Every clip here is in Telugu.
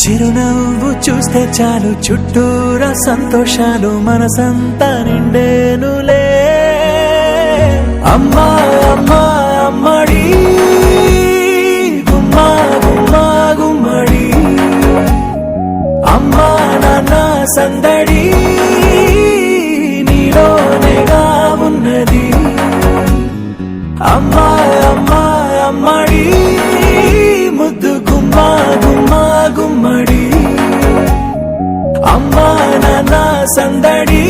చిరునవ్వు చూస్తే చాలు చుట్టూరా సంతోషాలు మనసంతా నిండేనులే. అమ్మా అమ్మా అమ్మడి గుమ్మా గుమ్మా గుమ్మడి. అమ్మా నాన్న సందడి నీలో నాన్న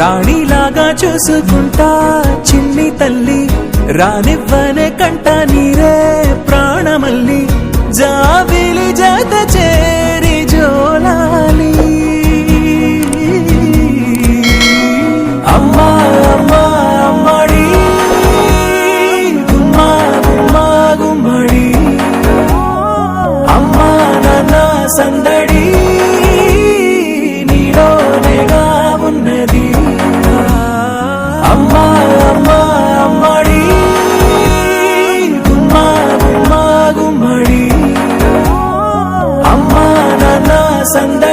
రాణిలాగా చూసుకుంటా చిన్ని తల్లి రానివ్వనే కంట నీరే ప్రాణమల్లి జాబిలి జత చేరి జోలాలి. అమ్మా అమ్మా అమ్మడి గుమ్మా గుమ్మా గుమ్మడి. అమ్మా నాన్న సందడి. sandan